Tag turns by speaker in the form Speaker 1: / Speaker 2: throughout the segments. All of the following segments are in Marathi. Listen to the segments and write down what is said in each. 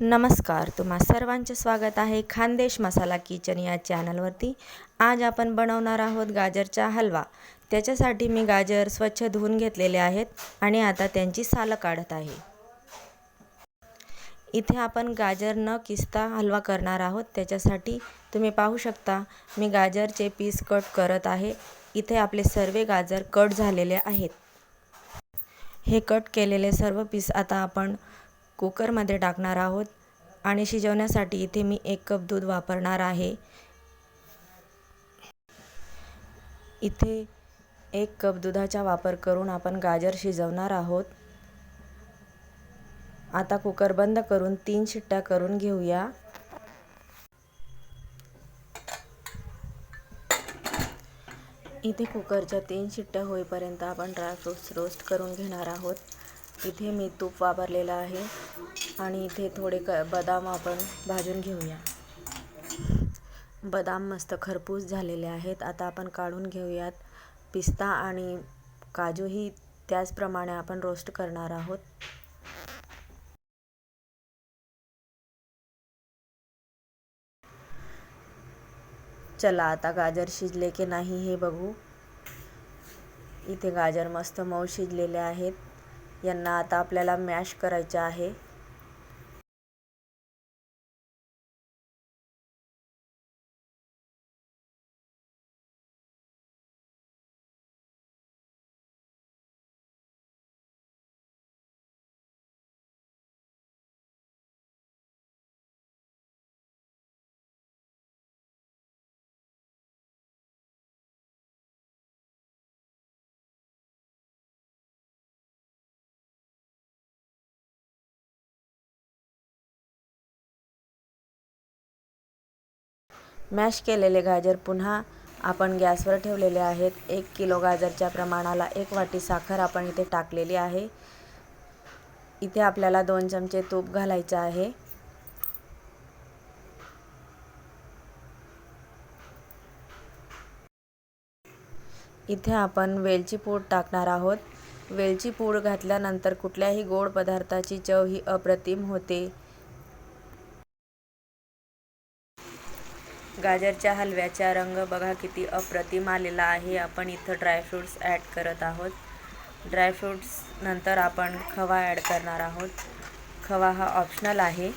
Speaker 1: नमस्कार तुम्हा सर्वांचे स्वागत आहे खानदेश मसाला किचन या चॅनलवरती. आज आपण बनवणार आहोत गाजरचा हलवा. त्याच्यासाठी मी गाजर स्वच्छ धुवून घेतलेले आहेत आणि आता त्यांची सालं काढत आहे. इथे आपण गाजर न किसता हलवा करणार आहोत. त्याच्यासाठी तुम्ही पाहू शकता मी गाजरचे पीस कट करत आहे. इथे आपले सर्व गाजर कट झालेले आहेत. हे कट केलेले सर्व पीस आता आपण कुकरमध्ये टाकणार आहोत आणि शिजवण्यासाठी इथे मी एक कप दूध वापरणार आहे. इथे एक कप दुधाचा वापर करून आपण गाजर शिजवणार आहोत. आता कुकर बंद करून तीन शिट्ट्या करून घेऊया. इथे कुकरच्या तीन शिट्ट्या होईपर्यंत आपण ड्रायफ्रूट्स रोस्ट करून घेणार आहोत. इथे मी तूप वापरलेलं आहे. आणि इथे थोडे क बदाम आपण भाजून घेऊया. बदाम मस्त खरपूस झालेले आहेत. आता आपण काढून घेऊयात. पिस्ता आणि काजूही त्याचप्रमाणे आपण रोस्ट करणार आहोत. चला आता गाजर शिजले की नाही हे बघू. इथे गाजर मस्त मऊ शिजलेले आहेत. यांना आता आपल्याला मॅश करायचे आहे. मॅश केलेले गाजर पुन्हा आपण गॅसवर ठेवलेले आहेत. एक किलो गाजरच्या प्रमाणाला एक वाटी साखर आपण इथे टाकलेली आहे. इथे आपल्याला दोन चमचे तूप घालायचं आहे. इथे आपण वेलची पूड टाकणार आहोत. वेलची पूड घातल्यानंतर कुठल्याही गोड पदार्थाची चव ही अप्रतिम होते. गाजरच्या हलव्याचा रंग बघा किती अप्रतिम आलेला आहे. आपण इथं ड्रायफ्रूट्स ॲड करत आहोत. ड्रायफ्रूट्स नंतर आपण खवा ॲड करणार आहोत. खवा हा ऑप्शनल आहे.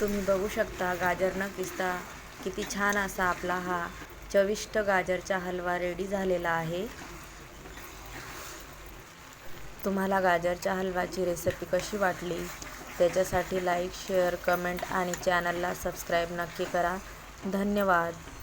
Speaker 1: तुम्ही बघू शकता गाजर न किसता किती छान असा आपला हा चविष्ट गाजरचा हलवा रेडी झालेला आहे. तुम्हाला गाजरच्या हलवाची रेसिपी कशी वाटली? त्याच्यासाठी लाईक शेअर कमेंट आणि चॅनलला सबस्क्राईब नक्की करा. धन्यवाद.